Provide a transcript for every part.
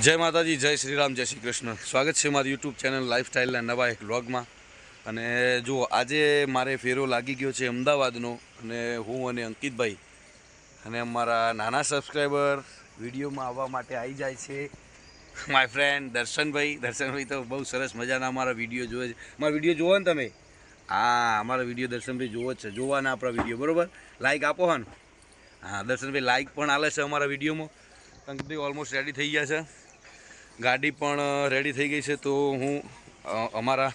જય માતાજી, જય શ્રી રામ જય શ્રી કૃષ્ણ. સ્વાગત છે મારી યુટ્યુબ ચેનલ લાઈફસ્ટાઈલના નવા એક વ્લોગમાં. અને જુઓ, આજે મારે ફેરો લાગી ગયો છે અમદાવાદનો અને હું અને અંકિતભાઈ અને અમારા નાના સબસ્ક્રાઈબર વિડીયોમાં આવવા માટે આવી જાય છે. My friend Darshanbhai. દર્શનભાઈ તો બહુ સરસ મજાના અમારા વીડિયો જોવે છે. અમારા વીડિયો જોવો ને તમે? હા, અમારા વીડિયો દર્શનભાઈ જોવો જ છે. જોવાના આપણા વીડિયો, બરાબર? લાઈક આપો હન. હા, દર્શનભાઈ લાઈક પણ આલે છે અમારા વિડીયોમાં. અંકિતભાઈ ઓલમોસ્ટ રેડી થઈ ગયા છે. ગાડી પણ રેડી થઈ ગઈ છે તો હું અમારા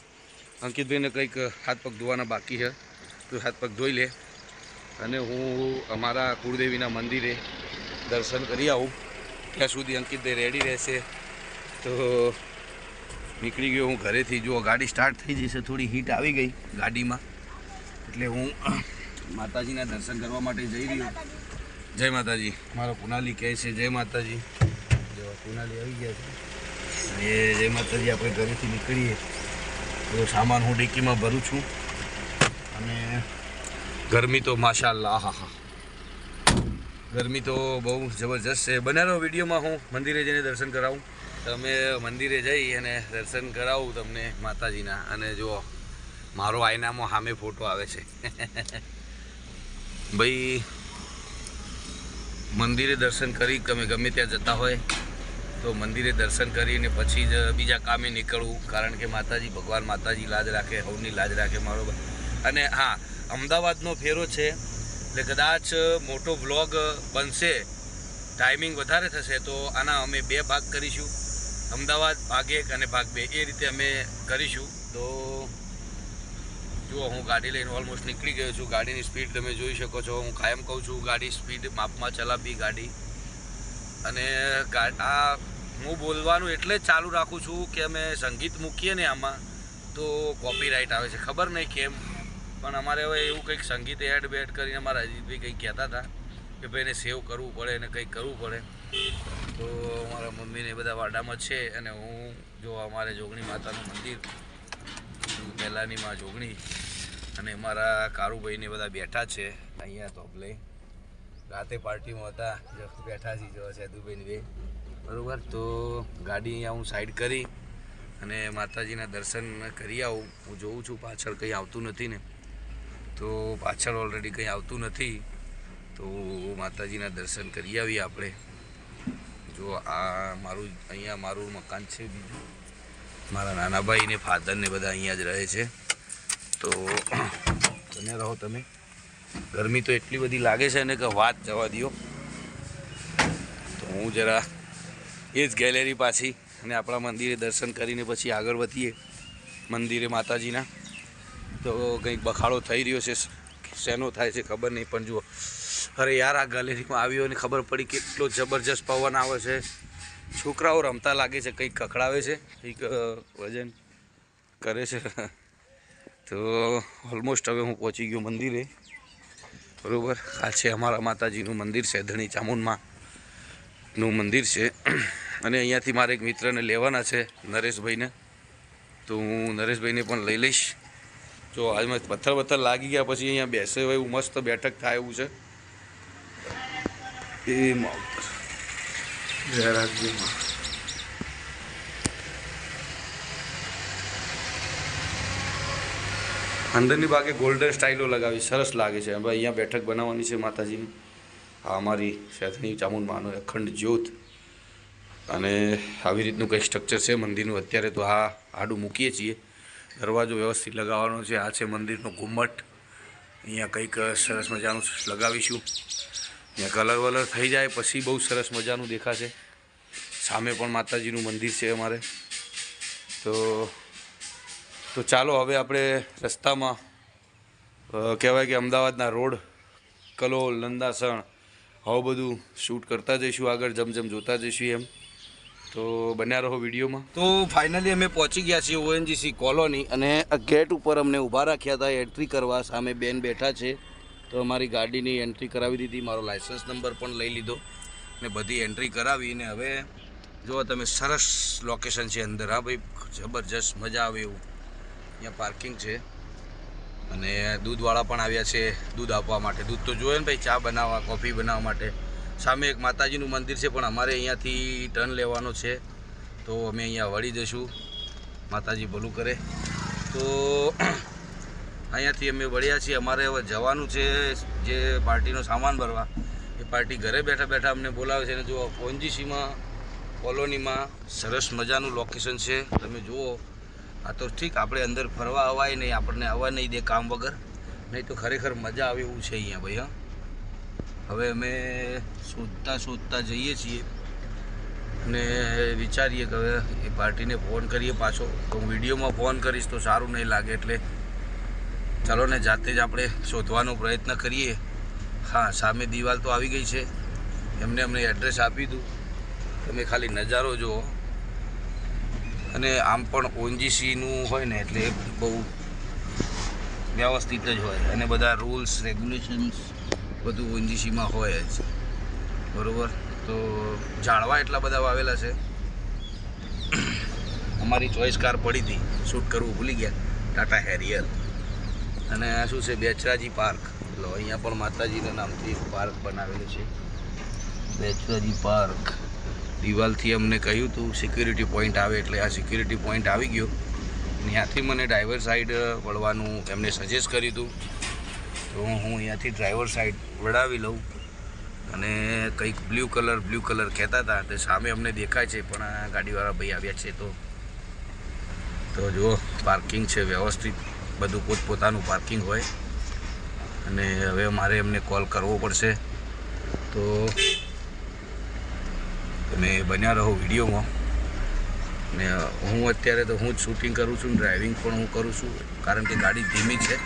અંકિતભાઈને કંઈક હાથ પગ ધોવાના બાકી છે. તો હાથ પગ ધોઈ લે અને હું અમારા કુળદેવીના મંદિરે દર્શન કરી આવું. ત્યાં સુધી અંકિતભાઈ રેડી રહેશે. તો નીકળી ગયો હું ઘરેથી. જો ગાડી સ્ટાર્ટ થઈ જશે થોડી હીટ આવી ગઈ ગાડીમાં. એટલે હું માતાજીના દર્શન કરવા માટે જઈ રહ્યો. જય માતાજી. મારો કુનાલી કહે છે, જય માતાજી. જો કુનાલી આવી ગયા છે? એ જેમાં માતાજી આપણે ઘરેથી નીકળીએ તો સામાન હું ડિક્કીમાં ભરું છું. અને ગરમી તો માશાલ્લાહ, હા હા. ગરમી તો બહુ જબરજસ્ત છે. બનારો વિડીયોમાં હું મંદિરે જઈને દર્શન કરાવું. તમે મંદિરે જઈ અને દર્શન કરાવું તમને માતાજીના. અને જો મારો આઈનામાં સામે ફોટો આવે છે. ભાઈ, મંદિરે દર્શન કરી, તમે ગમે ત્યાં જતા હોય તો મંદિરે દર્શન કરીને પછી જ બીજા કામે નીકળવું, કારણ કે માતાજી, ભગવાન માતાજી લાજ રાખે હવની લાજ રાખે મારો અને હા, અમદાવાદનો ફેરો છે, એટલે કદાચ મોટો વ્લોગ બનશે, ટાઈમિંગ વધારે થશે, તો આના અમે બે ભાગ કરીશું. અમદાવાદ ભાગ એક અને ભાગ બે, એ રીતે અમે કરીશું. તો જુઓ, હું ગાડી લઈને ઓલમોસ્ટ નીકળી ગયો છું. ગાડીની સ્પીડ તમે જોઈ શકો છો. હું કાયમ કહું છું, ગાડી સ્પીડ માપમાં ચલાવવી ગાડી. અને આ હું બોલવાનું એટલે જ ચાલુ રાખું છું કે અમે સંગીત મૂકીએ ને આમાં, તો કોપીરાઇટ આવે છે. ખબર નહીં કેમ, પણ અમારે હવે એવું કંઈક સંગીત એડ બેડ કરીને અમારા અજીતભાઈ કંઈક કહેતા હતા કે ભાઈ એને સેવ કરવું પડે અને કંઈક કરવું પડે. તો અમારા મમ્મીને બધા વાડામાં છે અને હું, જો અમારે જોગણી માતાનું મંદિર પહેલાંની માં જોગણી અને મારા કારુભાઈને બધા બેઠા છે, અહીંયા તો રાતે પાર્ટીમાં હતા બેઠા છીએ, જો સેદુભાઈને બે. બરાબર? તો ગાડી અહીંયા હું સાઈડ કરી અને માતાજીના દર્શન કરી આવું. હું જોઉં છું, પાછળ કંઈ આવતું નથી ને. તો પાછળ ઓલરેડી કંઈ આવતું નથી. તો માતાજીના દર્શન કરી આવીએ આપણે. જો આ મારું, અહીંયા મારું મકાન છે બીજું. મારા નાના ભાઈ ને ફાધર બધા અહીંયા જ રહે છે. તો તમે રહો તમે. ગરમી તો એટલી બધી લાગે છે ને કે વાત જવા દો તો હું જરા એ જ ગેલેરી પાછી અને આપણા મંદિરે દર્શન કરીને પછી આગળ વધીએ મંદિરે માતાજીના. તો કંઈક બખાડો થઈ રહ્યો છે, શેનો થાય છે ખબર નહીં, પણ જુઓ. અરે યાર, આ ગેલેરીમાં આવ્યો અને ખબર પડી કેટલો જબરજસ્ત પવન આવે છે. છોકરાઓ રમતા લાગે છે, કંઈક કકડાવે છે, કંઈક વજન કરે છે. તો ઓલમોસ્ટ હવે હું પહોંચી ગયો મંદિરે. બરાબર? આ છે અમારા માતાજીનું મંદિર સેધણી ચામુંડમાં. નું મંદિર છે. અને અહીંયાથી મારે એક મિત્રને લેવાના છે નરેશભાઈને. તો હું નરેશભાઈને પણ લઈ લઈશ. જો આજમાં પથ્થર પથ્થર લાગી ગયા પછી અહીંયા બેસે હોય એવું મસ્ત બેઠક થાય એવું છે. એ જય અંદરની ભાગે ગોલ્ડન સ્ટાઇલો લગાવી સરસ લાગે છે. હવે અહીંયા બેઠક બનાવવાની છે માતાજીની. આ અમારી શેથની ચામુંડમાંનો અખંડ જ્યોત. અને આવી રીતનું કંઈક સ્ટ્રક્ચર છે મંદિરનું? અત્યારે તો આ આડું મૂકીએ છીએ. દરવાજો વ્યવસ્થિત લગાવવાનો છે. આ છે મંદિરનો ઘુમ્મટ. અહીંયા કંઈક સરસ મજાનું લગાવીશું. અહીંયા કલર વલર થઈ જાય પછી બહુ સરસ મજાનું દેખાશે. સામે પણ માતાજીનું મંદિર છે અમારે. તો તો ચાલો હવે આપણે રસ્તામાં કહેવાય કે અમદાવાદના રોડ, કલોલ, નંદાસણ આવું બધું શૂટ કરતા જઈશું આગળ જમ જમ જોતા જઈશું એમ. તો બન્યા રહો વિડીયોમાં. તો ફાઇનલી અમે પહોંચી ગયા છીએ ઓએનજીસી કોલોની અને ગેટ ઉપર અમને ઊભા રાખ્યા હતા એન્ટ્રી કરવા. સામે બેન બેઠા છે. તો અમારી ગાડીની એન્ટ્રી કરાવી દીધી. મારો લાઇસન્સ નંબર પણ લઈ લીધો. ને બધી એન્ટ્રી કરાવીને હવે જો તમે, સરસ લોકેશન છે અંદર. હા ભાઈ, જબરજસ્ત મજા આવે એવું. અહીંયા પાર્કિંગ છે. અને દૂધવાળા પણ આવ્યા છે દૂધ આપવા માટે. દૂધ તો જોઈએ ને ભાઈ, ચા બનાવવા, કોફી બનાવવા માટે. સામે એક માતાજીનું મંદિર છે, પણ અમારે અહીંયાથી ટર્ન લેવાનો છે. તો અમે અહીંયા વળી જઈશું. માતાજી ભલું કરે. તો અહીંયાથી અમે વળ્યા છીએ. અમારે હવે જવાનું છે જે પાર્ટીનો સામાન ભરવા. એ પાર્ટી ઘરે બેઠા બેઠા અમને બોલાવે છે. અને જો ઓનજીસીમાં કોલોનીમાં સરસ મજાનું લોકેશન છે. તમે જુઓ આ તો ઠીક, આપણે અંદર ફરવા અવાય નહીં, આપણને આવવા નહીં દે કામ વગર. નહીં તો ખરેખર મજા આવે એવું છે અહીંયા ભાઈ હવે અમે શોધતા શોધતા જઈએ છીએ અને વિચારીએ કે હવે એ પાર્ટીને ફોન કરીએ પાછો. તો હું વિડીયોમાં ફોન કરીશ તો સારું નહીં લાગે એટલે ચાલો ને જાતે જ આપણે શોધવાનો પ્રયત્ન કરીએ. હા, સામે દિવાલ તો આવી ગઈ છે. એમને અમને એડ્રેસ આપી દીધું તમે ખાલી નજારો જુઓ. અને આમ પણ ઓનજીસીનું હોય ને એટલે બહુ વ્યવસ્થિત જ હોય. અને બધા રૂલ્સ રેગ્યુલેશન્સ બધું ઓનજીસીમાં હોય જ. બરાબર? તો ઝાડવા એટલા બધા વાવેલા છે. અમારી ચોઈસ કાર પડી હતી. શૂટ કરવું ભૂલી ગયા. ટાટા હેરિયર અને આ શું છે? બેચરાજી પાર્ક એટલે અહીંયા પણ માતાજીના નામથી પાર્ક બનાવેલું છે. બેચરાજી પાર્ક દિવાલથી અમને કહ્યું હતું સિક્યુરિટી પોઈન્ટ આવે. એટલે આ સિક્યુરિટી પોઈન્ટ આવી ગયો. ત્યાંથી મને ડ્રાઈવર સાઈડ વળવાનું એમને સજેસ્ટ કર્યું હતું. તો હું અહીંયાથી ડ્રાઈવર સાઈડ વળાવી લઉં. અને કંઈક બ્લુ કલર બ્લુ કલર કહેતા હતા, તે સામે અમને દેખાય છે, પણ આ ગાડીવાળા ભાઈ આવ્યા છે તો. તો જુઓ પાર્કિંગ છે વ્યવસ્થિત. બધું પોતપોતાનું પાર્કિંગ હોય. અને હવે મારે એમને કોલ કરવો પડશે. તો તમે બન્યા રહો વિડીયોમાં. ને હું અત્યારે તો હું જ શૂટિંગ કરું છું ડ્રાઇવિંગ પણ હું કરું છું, કારણ કે ગાડી ધીમી છે.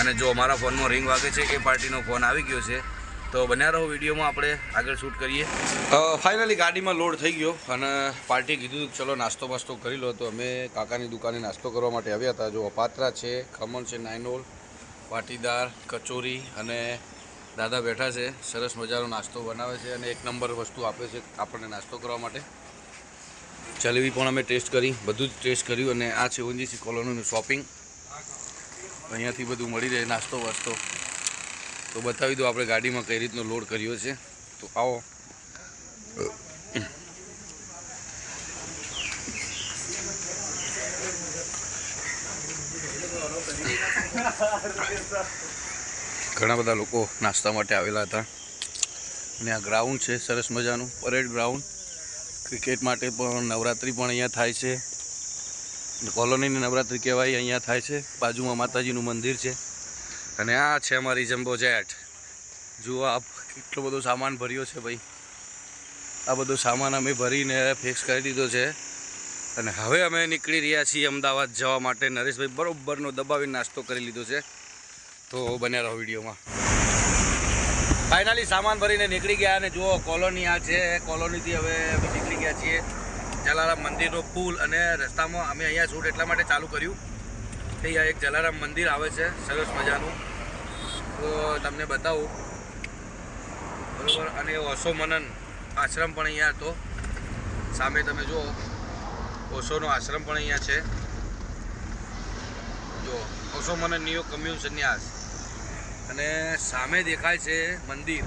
અને જો અમારા ફોનમાં રિંગ વાગે છે, એ પાર્ટીનો ફોન આવી ગયો છે, તો બન્યા રહો વિડીયોમાં આપણે આગળ શૂટ કરીએ. ફાઇનલી ગાડીમાં લોડ થઈ ગયો અને પાર્ટી કીધું ચલો નાસ્તો બાસ્તો કરી લો. તો અમે કાકાની દુકાને નાસ્તો કરવા માટે આવ્યા હતા. જો પાત્રા છે, ખમણ છે, નાઇનોલ, પાટીદાર, કચોરી અને દાદા બેઠા છે, સરસ મજાનો નાસ્તો બનાવે છે અને એક નંબર વસ્તુ આપે છે આપણને નાસ્તો કરવા માટે. જલેબી પણ અમે ટેસ્ટ કરી, બધું જ ટેસ્ટ કર્યું અને આ છે ઓંજીસી કોલોનીનું શોપિંગ. અહીંયાથી બધું મળી રહે નાસ્તો વાસ્તો. તો બતાવી દો આપણે ગાડીમાં કઈ રીતનો લોડ કર્યો છે. તો આવો. ઘણા બધા લોકો નાસ્તા માટે આવેલા હતા. અને આ ગ્રાઉન્ડ છે, સરસ મજાનું પરેડ ગ્રાઉન્ડ ક્રિકેટ માટે પણ નવરાત્રિ પણ અહીંયા થાય છે. કોલોનીની નવરાત્રિ કહેવાય, અહીંયા થાય છે. બાજુમાં માતાજીનું મંદિર છે. અને આ છે અમારી જમ્બો જેટ. જુઓ આપ કેટલો બધો સામાન ભર્યો છે ભાઈ. આ બધો સામાન અમે ભરીને ફિક્સ કરી દીધો છે. અને હવે અમે નીકળી રહ્યા છીએ અમદાવાદ જવા માટે. નરેશભાઈ બરોબરનો દબાવીને નાસ્તો કરી લીધો છે. તો બન્યા રહો વિડીયોમાં. ફાઇનલી સામાન ભરીને નીકળી ગયા અને જુઓ કોલોની આ છે કોલોનીથી હવે અમે નીકળી ગયા છીએ. જલારામ મંદિરનો પુલ અને રસ્તામાં અમે અહીંયા શૂટ એટલા માટે ચાલુ કર્યું કે અહીંયા એક જલારામ મંદિર આવે છે, સરસ મજાનું. તો તમને બતાવું. બરાબર? અને ઓશો મનન આશ્રમ પણ અહીંયા હતો. સામે તમે જુઓ ઓશોનો આશ્રમ પણ અહીંયા છે. જુઓ ઓશો મનન નિયો કમ્યુન સંન્યાસ અને સામે દેખાય છે મંદિર.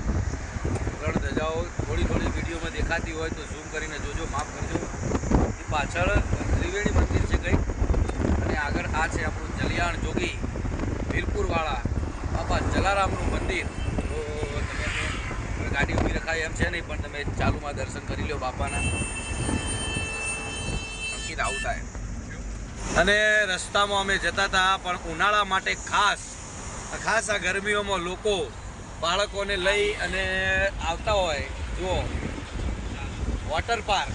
ત્રણ ધજાઓ થોડી થોડી વિડીયોમાં દેખાતી હોય તો ઝૂમ કરીને જોજો, માફ કરજો. એ પાછળ ત્રિવેણી મંદિર છે કંઈક. અને આગળ આ છે આપણું જલિયાણ જોગી, વીરપુરવાળા, બાપા જલારામનું મંદિર. તો તમે ગાડી ઊભી રખાય એમ છે નહીં, પણ તમે ચાલુમાં દર્શન કરી લો બાપાના. અંકિત આવું થાય. અને રસ્તામાં અમે જતા હતા, પણ ઉનાળા માટે ખાસ ખાસ આ ગરમીઓમાં લોકો બાળકોને લઈ અને આવતા હોય, જુઓ. વોટર પાર્ક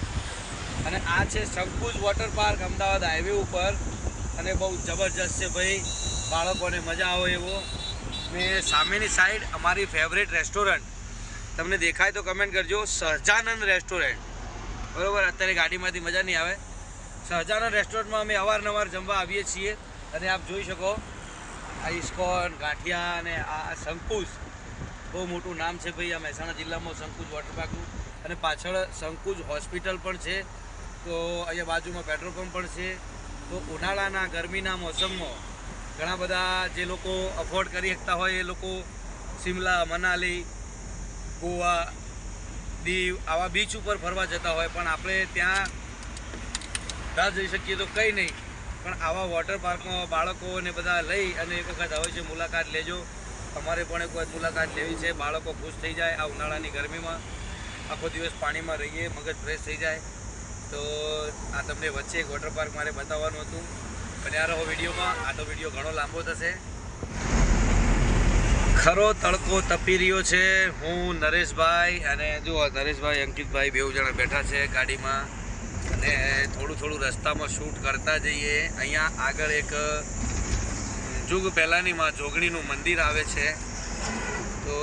અને આ છે Shankus water park Ahmedabad highway ઉપર. અને બહુ જબરજસ્ત છે ભાઈ. બાળકોને મજા આવે એવો. ને સામેની સાઈડ અમારી ફેવરેટ રેસ્ટોરન્ટ તમને દેખાય તો કમેન્ટ કરજો. સહજાનંદ રેસ્ટોરન્ટ બરાબર? અત્યારે ગાડીમાંથી મજા નહીં આવે. સહજાનંદ રેસ્ટોરન્ટમાં અમે અવારનવાર જમવા આવીએ છીએ. અને આપ જોઈ શકો આ ઇસ્કોન ગાંઠિયા અને આ શંકુશ બહુ મોટું નામ છે ભાઈ. આ મહેસાણા જિલ્લામાં શંકુજ વોટરપાર્કનું અને પાછળ શંકુજ હોસ્પિટલ પણ છે. તો અહીંયા બાજુમાં પેટ્રોલ પંપ પણ છે. તો ઉનાળાના ગરમીના મોસમમાં ઘણા બધા જે લોકો અફોર્ડ કરી શકતા હોય એ લોકો શિમલા, મનાલી, ગોવા, દીવ આવા બીચ ઉપર ફરવા જતા હોય. પણ આપણે ત્યાં ના જઈ શકીએ તો કંઈ નહીં. પણ આવા વોટર પાર્કમાં બાળકોને બધા લઈ અને એક વખત અવશ્ય મુલાકાત લેજો. તમારે પણ એક વખત મુલાકાત લેવી છે. બાળકો ખુશ થઈ જાય આ ઉનાળાની ગરમીમાં. આખો દિવસ પાણીમાં રહીએ, મગજ ફ્રેશ થઈ જાય. તો આ તમને વચ્ચે એક વોટર પાર્ક મારે બતાવવાનું હતું. બન્યા રહો વિડીયોમાં. આ તો વીડિયો ઘણો લાંબો થશે. ખરો તડકો તપી રહ્યો છે. હું નરેશભાઈ અને જુઓ નરેશભાઈ, અંકિતભાઈ બેઉ જણા બેઠા છે ગાડીમાં. અને થોડું રસ્તામાં શૂટ કરતા જઈએ. અહીંયા આગળ એક જુગ પહેલાંની માં જોગણીનું મંદિર આવે છે. તો,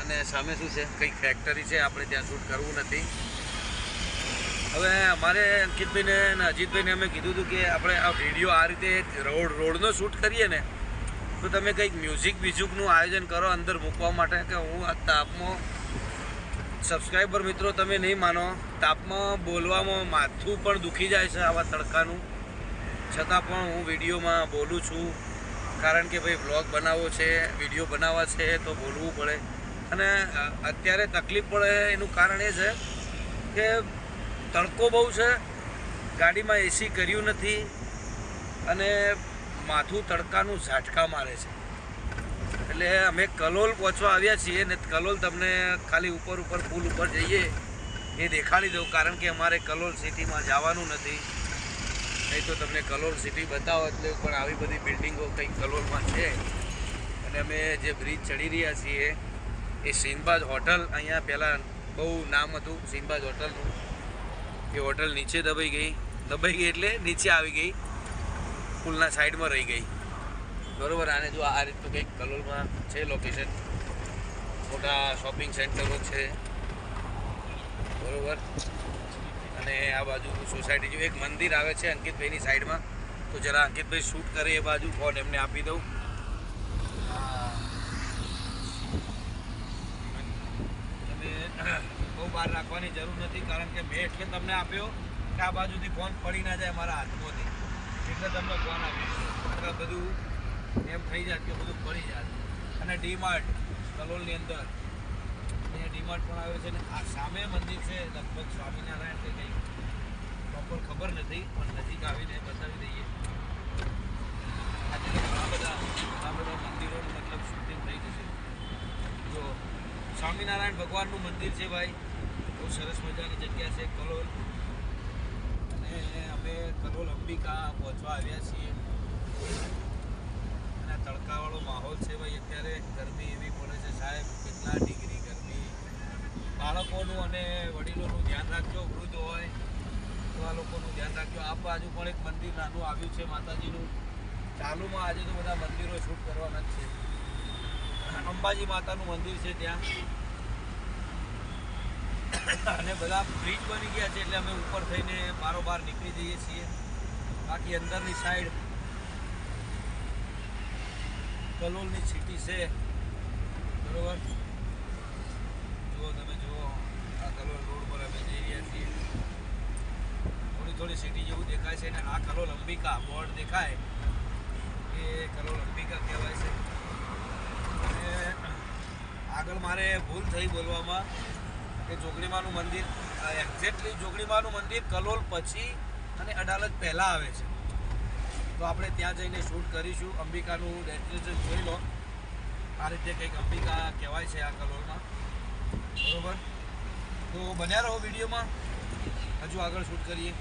અને સામે શું છે? કંઈક ફેક્ટરી છે, આપણે ત્યાં શૂટ કરવું નથી. હવે અમારે અંકિતભાઈને અને અજીતભાઈને અમે કીધું હતું કે આપણે આ વીડિયો આ રીતે રોડ, રોડનો શૂટ કરીએ ને, તો તમે કંઈક મ્યુઝિક બીજુકનું આયોજન કરો અંદર મૂકવા માટે કે હું આ તાપમાં સબસ્ક્રાઈબર મિત્રો, તમે નહીં માનો, તાપમાં બોલવામાં માથું પણ દુખી જાય છે આવા તડકાનું. છતાં પણ હું વિડીયોમાં બોલું છું. કારણ કે ભાઈ વ્લોગ બનાવવો છે, વીડિયો બનાવવા છે, તો બોલવું પડે. અને અત્યારે તકલીફ પડે એનું કારણ એ છે કે તડકો બહુ છે, ગાડીમાં એસી કર્યું નથી અને માથું તડકાનું ઝાટકા મારે છે. એટલે અમે કલોલ પહોંચવા આવ્યા છીએ ને કલોલ તમને ખાલી ઉપર ઉપર, પુલ ઉપર જઈએ એ દેખાડી દઉં, કારણ કે અમારે કલોલ સિટીમાં જવાનું નથી. નહીં તો તમને કલોલ સિટી બતાવો, એટલે પણ આવી બધી બિલ્ડિંગો કંઈક કલોલમાં છે. અને અમે જે બ્રિજ ચડી રહ્યા છીએ, એ સીનબાજ હોટલ, અહીંયા પહેલાં બહુ નામ હતું સીનબાજ હોટલનું એ હોટલ નીચે દબાઈ ગઈ. દબાઈ ગઈ એટલે નીચે આવી ગઈ. પુલના સાઈડમાં રહી ગઈ. બરોબર, આને જો આ રીતનું કંઈક કલોલમાં છે લોકેશન મોટા શોપિંગ સેન્ટરો છે. બરોબર. અને આ બાજુ સોસાયટી જેવું એક મંદિર આવે છે અંકિતભાઈની સાઈડમાં, તો જરા અંકિતભાઈ શૂટ કરે એ બાજુ ફોન એમને આપી દઉં. બહુ બહાર રાખવાની જરૂર નથી, કારણ કે મેં એટલે તમને આપ્યો કે આ બાજુથી ફોન પડી ના જાય મારા હાથમાંથી. એટલે તમને ફોન આપ્યો બધું એમ થઈ જાત કે બધું પડી જાત અને ડીમાર્ટ, કલોલની અંદર. અહીંયા ડીમાર્ટ પણ આવ્યો છે ને આ સામે મંદિર છે, લગભગ સ્વામિનારાયણ કે કંઈ. પ્રોપર ખબર નથી, પણ નજીક આવીને બતાવી દઈએ. આજે ઘણા બધા ઘણા બધા મંદિરોનું મતલબ શૂટિંગ થઈ જશે જો સ્વામિનારાયણ ભગવાનનું મંદિર છે ભાઈ, બહુ સરસ મજાની જગ્યા છે, કલોલ. અને અમે કલોલ અંબિકા પહોંચવા આવ્યા છીએ. અને તડકાવાળો માહોલ છે ભાઈ અત્યારે ગરમી એવી પડે છે સાહેબ. કેટલા ડિગ્રી ગરમી. બાળકોનું અને વડીલોનું ધ્યાન રાખજો, વૃદ્ધ હોય તો આ લોકોનું ધ્યાન રાખજો. આ બાજુ પણ એક મંદિર નાનું આવ્યું છે માતાજીનું. ચાલુમાં આજે તો બધા મંદિરો શૂટ કરવાના જ છે. અંબાજી માતાનું મંદિર છે ત્યાં. અને બધા બ્રિજ બની ગયા છે એટલે અમે ઉપર થઈને બારોબાર નીકળી જઈએ છીએ. બાકી અંદરની સાઈડ કલોલની સિટી છે. બરોબર? જુઓ તમે, જુઓ. આ કલોલ રોડ પર અમે જઈ રહ્યા છીએ. થોડી થોડી સિટી જેવું દેખાય છે અને આ કલોલ અંબિકા બોર્ડ દેખાય. એ કલોલ અંબિકા કહેવાય છે. અને આગળ મારે ભૂલ થઈ બોલવામાં કે જોગણીમાનું મંદિર એક્ઝેક્ટલી જોગણીમાનું મંદિર કલોલ પછી અને અડાલજ પહેલાં આવે છે. તો આપણે ત્યાં જઈને શૂટ કરીશું. અંબિકાનું ડેસ્ટિનેશન જોઈ લો. આ રીતે કંઈક અંબિકા કહેવાય છે આ કલોલમાં. બરાબર? તો બન્યા રહો વિડીયોમાં. હજુ આગળ શૂટ કરીએ.